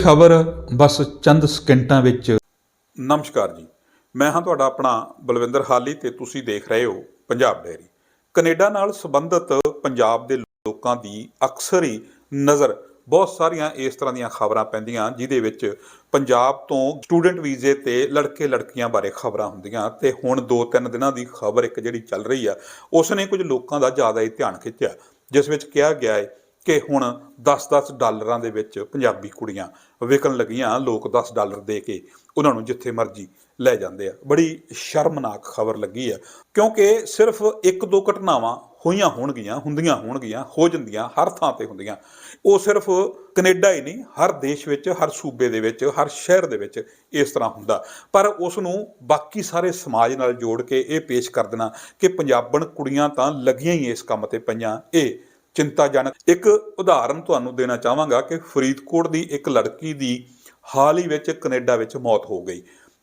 ਖਬਰ ਬਸ ਚੰਦ ਸਕਿੰਟਾਂ ਵਿੱਚ। ਨਮਸਕਾਰ ਜੀ। ਮੈਂ ਹਾਂ ਤੁਹਾਡਾ ਆਪਣਾ ਬਲਵਿੰਦਰ ਹਾਲੀ ਤੇ ਤੁਸੀਂ ਦੇਖ ਰਹੇ ਹੋ ਪੰਜਾਬ ਡੈਰੀ ਕੈਨੇਡਾ ਨਾਲ ਸੰਬੰਧਿਤ ਪੰਜਾਬ ਦੇ ਲੋਕਾਂ ਦੀ ਅਕਸਰ ਹੀ ਨਜ਼ਰ ਬਹੁਤ ਸਾਰੀਆਂ ਇਸ ਤਰ੍ਹਾਂ ਦੀਆਂ ਖਬਰਾਂ ਪੈਂਦੀਆਂ ਜਿਹਦੇ ਵਿੱਚ ਪੰਜਾਬ ਤੋਂ ਸਟੂਡੈਂਟ ਵੀਜ਼ੇ ਤੇ ਲੜਕੇ ਲੜਕੀਆਂ ਬਾਰੇ ਖਬਰਾਂ ਹੁੰਦੀਆਂ ਤੇ ਹੁਣ 2-3 ਦਿਨਾਂ ਦੀ ਖਬਰ ਇੱਕ ਜਿਹੜੀ ਚੱਲ ਰਹੀ ਆ ਉਸ ਨੇ ਕੁਝ ਲੋਕਾਂ ਦਾ ਜ਼ਿਆਦਾ ਹੀ ਧਿਆਨ ਖਿੱਚਿਆ, ਜਿਸ ਵਿੱਚ ਕਿਹਾ ਗਿਆ ਹੈ ਕਿ ਹੁਣ 10-10 ਡਾਲਰਾਂ ਦੇ ਵਿੱਚ ਪੰਜਾਬੀ ਕੁੜੀਆਂ ਵਿਕਣ ਲੱਗੀਆਂ, ਲੋਕ 10 ਡਾਲਰ ਦੇ ਕੇ ਉਹਨਾਂ ਨੂੰ ਜਿੱਥੇ ਮਰਜ਼ੀ ਲੈ ਜਾਂਦੇ ਆ। ਬੜੀ ਸ਼ਰਮਨਾਕ ਖਬਰ ਲੱਗੀ ਆ, ਕਿਉਂਕਿ ਸਿਰਫ ਇੱਕ ਦੋ ਘਟਨਾਵਾਂ ਹੋਈਆਂ ਹੋਣਗੀਆਂ, ਹੁੰਦੀਆਂ ਹੋਣਗੀਆਂ, ਹੋ ਜਾਂਦੀਆਂ, ਹਰ ਥਾਂ ਤੇ ਹੁੰਦੀਆਂ। ਉਹ ਸਿਰਫ ਕੈਨੇਡਾ ਹੀ ਨਹੀਂ, ਹਰ ਦੇਸ਼ ਵਿੱਚ, ਹਰ ਸੂਬੇ ਦੇ ਵਿੱਚ, ਹਰ ਸ਼ਹਿਰ ਦੇ ਵਿੱਚ ਇਸ ਤਰ੍ਹਾਂ ਹੁੰਦਾ। ਪਰ ਉਸ ਨੂੰ ਬਾਕੀ ਸਾਰੇ ਸਮਾਜ ਨਾਲ ਜੋੜ ਕੇ ਇਹ ਪੇਸ਼ ਕਰ ਦੇਣਾ ਕਿ ਪੰਜਾਬਣ ਕੁੜੀਆਂ ਤਾਂ ਲੱਗੀਆਂ ਹੀ ਇਸ ਕੰਮ ਤੇ ਪਈਆਂ, ਇਹ ਚਿੰਤਾਜਨਕ। ਇੱਕ ਉਦਾਹਰਨ ਤੁਹਾਨੂੰ ਦੇਣਾ ਚਾਹਾਂਗਾ ਕਿ ਫਰੀਦਕੋਟ ਦੀ ਇੱਕ ਲੜਕੀ ਦੀ ਹਾਲ ਹੀ ਵਿੱਚ ਕੈਨੇਡਾ ਵਿੱਚ ਮੌਤ ਹੋ ਗਈ।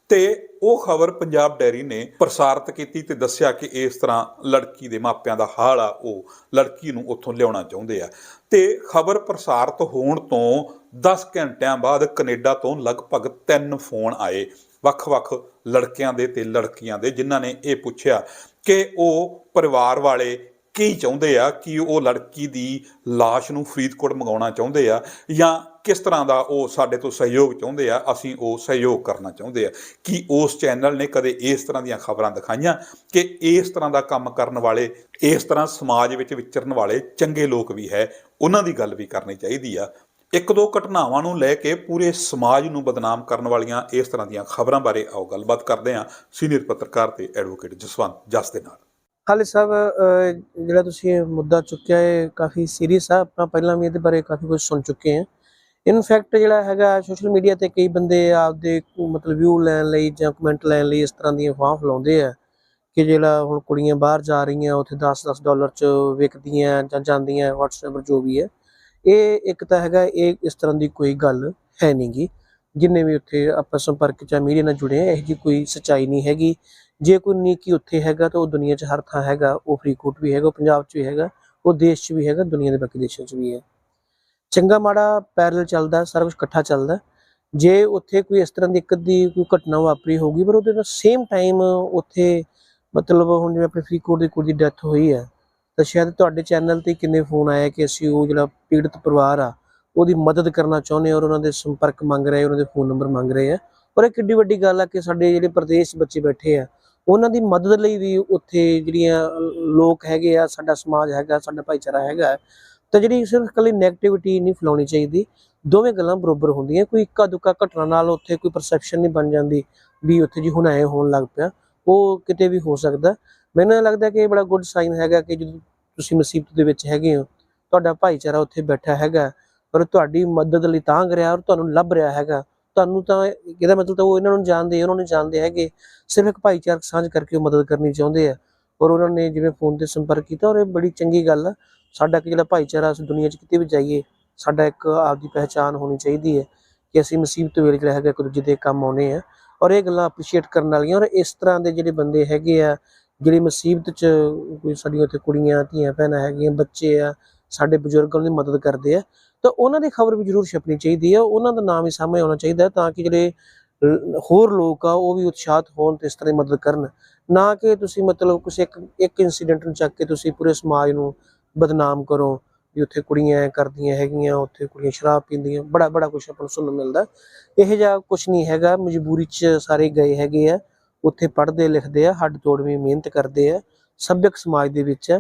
ਤੇ ਉਹ ਖਬਰ ਪੰਜਾਬ ਡੈਰੀ ਨੇ ਪ੍ਰਸਾਰਿਤ ਕੀਤੀ ਤੇ ਦੱਸਿਆ ਕਿ ਇਸ ਤਰ੍ਹਾਂ ਲੜਕੀ ਦੇ ਮਾਪਿਆਂ ਦਾ ਹਾਲ ਆ, ਉਹ ਲੜਕੀ ਨੂੰ ਉੱਥੋਂ ਲਿਆਉਣਾ ਚਾਹੁੰਦੇ ਆ। ਤੇ ਖਬਰ ਪ੍ਰਸਾਰਿਤ ਹੋਣ ਤੋਂ 10 ਘੰਟਿਆਂ ਬਾਅਦ ਕੈਨੇਡਾ ਤੋਂ ਲਗਭਗ 3 ਫੋਨ ਆਏ ਵੱਖ-ਵੱਖ ਲੜਕਿਆਂ ਦੇ ਤੇ ਲੜਕੀਆਂ ਦੇ, ਜਿਨ੍ਹਾਂ ਨੇ ਇਹ ਪੁੱਛਿਆ ਕਿ ਉਹ ਪਰਿਵਾਰ ਵਾਲੇ ਕੀ ਚਾਹੁੰਦੇ ਆ ਕਿ ਉਹ ਲੜਕੀ ਦੀ লাশ ਨੂੰ ਫਰੀਦਕੋਟ ਮੰਗਾਉਣਾ ਚਾਹੁੰਦੇ ਆ ਜਾਂ ਕਿਸ ਤਰ੍ਹਾਂ ਦਾ ਉਹ ਸਾਡੇ ਤੋਂ ਸਹਿਯੋਗ ਚਾਹੁੰਦੇ ਆ, ਅਸੀਂ ਉਹ ਸਹਿਯੋਗ ਕਰਨਾ ਚਾਹੁੰਦੇ ਆ। ਕਿ ਉਸ ਚੈਨਲ ਨੇ ਕਦੇ ਇਸ ਤਰ੍ਹਾਂ ਦੀਆਂ ਖਬਰਾਂ ਦਿਖਾਈਆਂ ਕਿ ਇਸ ਤਰ੍ਹਾਂ ਦਾ ਕੰਮ ਕਰਨ ਵਾਲੇ, ਇਸ ਤਰ੍ਹਾਂ ਸਮਾਜ ਵਿੱਚ ਵਿਚਰਨ ਵਾਲੇ ਚੰਗੇ ਲੋਕ ਵੀ ਹੈ? ਉਹਨਾਂ ਦੀ ਗੱਲ ਵੀ ਕਰਨੀ ਚਾਹੀਦੀ ਆ। ਇੱਕ ਦੋ ਘਟਨਾਵਾਂ ਨੂੰ ਲੈ ਕੇ ਪੂਰੇ ਸਮਾਜ ਨੂੰ ਬਦਨਾਮ ਕਰਨ ਵਾਲੀਆਂ ਇਸ ਤਰ੍ਹਾਂ ਦੀਆਂ ਖਬਰਾਂ ਬਾਰੇ ਆਓ ਗੱਲਬਾਤ ਕਰਦੇ ਹਾਂ। ਸੀਨੀਅਰ ਪੱਤਰਕਾਰ ਤੇ ਐਡਵੋਕੇਟ ਜਸਵੰਤ ਜਸ ਦੇ ਨਾਲ। ਹਾਲੇ ਸਾਹਿਬ ਜਿਹੜਾ ਤੁਸੀਂ ਇਹ ਮੁੱਦਾ ਚੁੱਕਿਆ ਹੈ ਕਾਫੀ ਸੀਰੀਅਸ ਆ। ਆਪਾਂ ਪਹਿਲਾਂ ਵੀ ਇਹਦੇ ਬਾਰੇ ਕਾਫੀ ਕੁਝ ਸੁਣ ਚੁੱਕੇ ਹਾਂ। ਇਨਫੈਕਟ ਜਿਹੜਾ ਹੈਗਾ ਸੋਸ਼ਲ ਮੀਡੀਆ ਤੇ ਕਈ ਬੰਦੇ ਆਪਦੇ, ਮਤਲਬ ਵਿਊ ਲੈਣ ਲਈ ਜਾਂ ਕਮੈਂਟ ਲੈਣ ਲਈ ਇਸ ਤਰ੍ਹਾਂ ਦੀਆਂ ਅਫਵਾਹ ਫੈਲਾਉਂਦੇ ਆ ਕਿ ਜਿਹੜਾ ਹੁਣ ਕੁੜੀਆਂ ਬਾਹਰ ਜਾ ਰਹੀਆਂ, ਉੱਥੇ 10-10 ਡਾਲਰ ਚ ਵਿਕਦੀਆਂ ਜਾਂ ਜਾਂਦੀਆਂ WhatsApp ਜੋ ਵੀ ਹੈ। ਇਹ ਇੱਕ ਤਾਂ ਹੈਗਾ, ਇਹ ਇਸ ਤਰ੍ਹਾਂ ਦੀ ਕੋਈ ਗੱਲ ਹੈ ਨਹੀਂਗੀ ਜਿੰਨੇ ਵੀ ਉੱਥੇ ਆਪਾਂ ਸੰਪਰਕ ਜਾਂ ਮੀਡੀਆ ਨਾਲ ਜੁੜੇ ਆ ਇਹ ਜੀ ਕੋਈ ਸਚਾਈ ਨਹੀਂ ਹੈਗੀ। ਜੇ ਕੋਈ ਨੀਕੀ ਉੱਥੇ ਹੈਗਾ ਤਾਂ ਉਹ ਦੁਨੀਆ 'ਚ ਹਰ ਥਾਂ ਹੈਗਾ, ਉਹ ਫਰੀਦਕੋਟ ਵੀ ਹੈਗਾ, ਉਹ ਪੰਜਾਬ 'ਚ ਵੀ ਹੈਗਾ, ਉਹ ਦੇਸ਼ 'ਚ ਵੀ ਹੈਗਾ, ਦੁਨੀਆ ਦੇ ਬਾਕੀ ਦੇਸ਼ਾਂ 'ਚ ਵੀ ਹੈ। ਚੰਗਾ ਮਾੜਾ ਪੈਰਲ ਚੱਲਦਾ, ਸਾਰਾ ਕੁਝ ਇਕੱਠਾ ਚੱਲਦਾ। ਜੇ ਉੱਥੇ ਕੋਈ ਇਸ ਤਰ੍ਹਾਂ ਦੀ ਇੱਕ ਦੀ ਕੋਈ ਘਟਨਾ ਵਾਪਰੀ ਹੋਊਗੀ, ਪਰ ਉਹਦੇ ਨਾਲ ਸੇਮ ਟਾਈਮ ਉੱਥੇ ਮਤਲਬ ਹੁਣ ਜਿਵੇਂ ਆਪਣੇ ਫਰੀਦਕੋਟ ਦੀ ਕੁੜੀ ਦੀ ਡੈਥ ਹੋਈ ਹੈ ਤਾਂ ਸ਼ਾਇਦ ਤੁਹਾਡੇ ਚੈਨਲ ਤੇ ਕਿੰਨੇ ਫੋਨ ਆਏ ਕਿ ਅਸੀਂ ਉਹ ਜਿਹੜਾ ਪੀੜਤ ਪਰਿਵਾਰ ਆ, ਉਹਦੀ ਮਦਦ ਕਰਨਾ ਚਾਹੁੰਦੇ ਹਾਂ ਔਰ ਉਹਨਾਂ ਦੇ ਸੰਪਰਕ ਮੰਗ ਰਹੇ ਉਹਨਾਂ ਦੇ ਫੋਨ ਨੰਬਰ ਮੰਗ ਰਹੇ ਆ। ਔਰ ਇਹ ਕਿੱਡੀ ਵੱਡੀ ਗੱਲ ਆ ਕਿ ਸਾਡੇ ਜਿਹੜੇ ਪ੍ਰਦੇਸ਼ ਬੱਚੇ ਬੈਠੇ ਆ ਉਹਨਾਂ ਦੀ ਮਦਦ ਲਈ ਵੀ ਉੱਥੇ ਜਿਹੜੀਆਂ ਲੋਕ ਹੈਗੇ ਆ, ਸਾਡਾ ਸਮਾਜ ਹੈਗਾ, ਸਾਡਾ ਭਾਈਚਾਰਾ ਹੈਗਾ, ਤਾਂ ਜਿਹੜੀ ਸਿਰਫ ਕੱਲੀ 네ਗੇਟਿਵਿਟੀ ਨਹੀਂ ਫੈਲਾਉਣੀ ਚਾਹੀਦੀ। ਦੋਵੇਂ ਗੱਲਾਂ ਬਰੋਬਰ ਹੁੰਦੀਆਂ, ਕੋਈ ਇੱਕਾ ਦੁੱਕਾ ਘਟਨਾ ਨਾਲ ਉੱਥੇ ਕੋਈ ਪਰਸੈਪਸ਼ਨ ਨਹੀਂ ਬਣ ਜਾਂਦੀ ਵੀ ਉੱਥੇ ਜੀ ਹੁਣ ਐ ਹੋਣ ਲੱਗ ਪਿਆ, ਉਹ ਕਿਤੇ ਵੀ ਹੋ ਸਕਦਾ। ਮੈਨੂੰ ਇਹ ਲੱਗਦਾ ਕਿ ਇਹ ਬੜਾ ਗੁੱਡ ਸਾਈਨ ਹੈਗਾ ਕਿ ਜਦੋਂ ਤੁਸੀਂ ਮੁਸੀਬਤ ਦੇ ਵਿੱਚ ਹੈਗੇ ਹੋ, ਤੁਹਾਡਾ ਭਾਈਚਾਰਾ ਉੱਥੇ ਬੈਠਾ ਹੈਗਾ ਪਰ ਤੁਹਾਡੀ ਮਦਦ ਲਈ ਤਾਂ ਰਿਹਾ ਔਰ ਤੁਹਾਨੂੰ ਲੱਭ ਰਿਹਾ ਹੈਗਾ। ਤੁਹਾਨੂੰ ਤਾਂ ਇਹਦਾ ਮਤਲਬ ਤਾਂ ਉਹ ਇਹਨਾਂ ਨੂੰ ਜਾਣਦੇ ਉਹਨਾਂ ਨੂੰ ਜਾਣਦੇ ਹੈਗੇ। ਸਿਰਫ ਇੱਕ ਭਾਈਚਾਰਕ ਸਾਂਝ ਕਰਕੇ ਉਹ ਮਦਦ ਕਰਨੀ ਚਾਹੁੰਦੇ ਆ। ਔਰ ਉਹਨਾਂ ਨੇ ਜਿਵੇਂ ਫੋਨ ਤੇ ਸੰਪਰਕ ਕੀਤਾ, ਔਰ ਇਹ ਬੜੀ ਚੰਗੀ ਗੱਲ ਆ। ਸਾਡਾ ਕਿ ਜਿਹੜਾ ਭਾਈਚਾਰਾ ਅਸੀਂ ਦੁਨੀਆ 'ਚ ਕਿਤੇ ਵੀ ਜਾਈਏ, ਸਾਡਾ ਇੱਕ ਆਪਦੀ ਪਹਿਚਾਨ ਹੋਣੀ ਚਾਹੀਦੀ ਹੈ ਕਿ ਅਸੀਂ ਮੁਸੀਬਤ ਵੇਲੇ ਜਿਹੜਾ ਹੈਗਾ ਇੱਕ ਦੂਜੇ ਦੇ ਕੰਮ ਆਉਨੇ ਆ। ਔਰ ਇਹ ਗੱਲਾਂ ਅਪਰੀਸ਼ੀਏਟ ਕਰਨ ਵਾਲੀਆਂ, ਔਰ ਇਸ ਤਰ੍ਹਾਂ ਦੇ ਜਿਹੜੇ ਬੰਦੇ ਹੈਗੇ ਆ, ਜਿਹੜੀ ਮੁਸੀਬਤ 'ਚ ਕੋਈ ਸਾਡੀਆਂ ਉੱਥੇ ਕੁੜੀਆਂ, ਧੀਆਂ, ਭੈਣਾਂ ਹੈਗੀਆਂ, ਬੱਚੇ ਆ ਸਾਡੇ ਬਜ਼ੁਰਗ ਉਹਨਾਂ ਦੀ ਮਦਦ ਕਰਦੇ ਆ, ਤਾਂ ਉਹਨਾਂ ਦੀ ਖਬਰ ਵੀ ਜ਼ਰੂਰ ਛਪਣੀ ਚਾਹੀਦੀ ਹੈ ਉਹਨਾਂ ਦਾ ਨਾਮ ਵੀ ਸਾਹਮਣੇ ਆਉਣਾ ਚਾਹੀਦਾ ਤਾਂ ਕਿ ਜਿਹੜੇ ਹੋਰ ਲੋਕ ਆ, ਉਹ ਵੀ ਉਤਸ਼ਾਹਤ ਹੋਣ ਤੇ ਇਸ ਤਰ੍ਹਾਂ ਦੀ ਮਦਦ ਕਰਨ। ਨਾ ਕਿ ਤੁਸੀਂ ਮਤਲਬ ਕੁਛ ਇੱਕ ਇੱਕ ਇਨਸੀਡੈਂਟ ਨੂੰ ਚੱਕ ਕੇ ਤੁਸੀਂ ਪੂਰੇ ਸਮਾਜ ਨੂੰ ਬਦਨਾਮ ਕਰੋ, ਵੀ ਉੱਥੇ ਕੁੜੀਆਂ ਐ ਕਰਦੀਆਂ ਹੈਗੀਆਂ, ਉੱਥੇ ਕੁੜੀਆਂ ਸ਼ਰਾਬ ਪੀਂਦੀਆਂ, ਬੜਾ ਬੜਾ ਕੁਝ ਆਪਾਂ ਨੂੰ ਸੁਣਨ ਨੂੰ ਮਿਲਦਾ ਇਹ ਜਿਹਾ ਕੁਝ ਨਹੀਂ ਹੈਗਾ, ਮਜਬੂਰੀ 'ਚ ਸਾਰੇ ਗਏ ਹੈਗੇ ਆ, ਉੱਥੇ ਪੜ੍ਹਦੇ ਲਿਖਦੇ ਆ ਹੱਡ ਤੋੜ ਵੀ ਮਿਹਨਤ ਕਰਦੇ ਆ, ਸਭਿਅਕ ਸਮਾਜ ਦੇ ਵਿੱਚ ਆ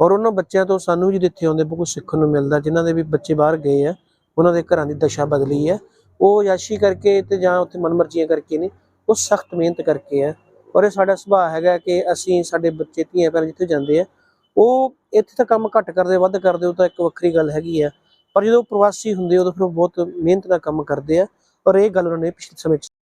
ਔਰ ਉਹਨਾਂ ਬੱਚਿਆਂ ਤੋਂ ਸਾਨੂੰ ਵੀ ਜਦੋਂ ਇੱਥੇ ਆਉਂਦੇ ਬਹੁਤ ਕੁਝ ਸਿੱਖਣ ਨੂੰ ਮਿਲਦਾ, ਜਿਨ੍ਹਾਂ ਦੇ ਵੀ ਬੱਚੇ ਬਾਹਰ ਗਏ ਆ, ਉਹਨਾਂ ਦੇ ਘਰਾਂ ਦੀ ਦਸ਼ਾ ਬਦਲੀ ਹੈ ਉਹ ਯਾਸ਼ੀ ਕਰਕੇ ਤੇ ਜਾਂ ਉੱਥੇ ਮਨਮਰਜ਼ੀਆਂ ਕਰਕੇ ਨੇ, ਉਹ ਸਖਤ ਮਿਹਨਤ ਕਰਕੇ ਆ। ਔਰ ਇਹ ਸਾਡਾ ਸੁਭਾਅ ਹੈਗਾ ਕਿ ਅਸੀਂ ਸਾਡੇ ਬੱਚੇ, ਧੀਆਂ ਭੈਣਾਂ ਜਿੱਥੇ ਜਾਂਦੇ ਆ, ਉਹ ਇੱਥੇ ਤਾਂ ਕੰਮ ਘੱਟ ਕਰਦੇ, ਵੱਧ ਕਰਦੇ, ਉਹ ਤਾਂ ਇੱਕ ਵੱਖਰੀ ਗੱਲ ਹੈਗੀ ਆ। ਪਰ ਜਦੋਂ ਪ੍ਰਵਾਸੀ ਹੁੰਦੇ ਉਦੋਂ ਫਿਰ ਉਹ ਬਹੁਤ ਮਿਹਨਤ ਨਾਲ ਕੰਮ ਕਰਦੇ ਆ। ਔਰ ਇਹ ਗੱਲ ਉਹਨਾਂ ਨੇ ਪਿਛਲੇ ਸਮੇਂ 'ਚ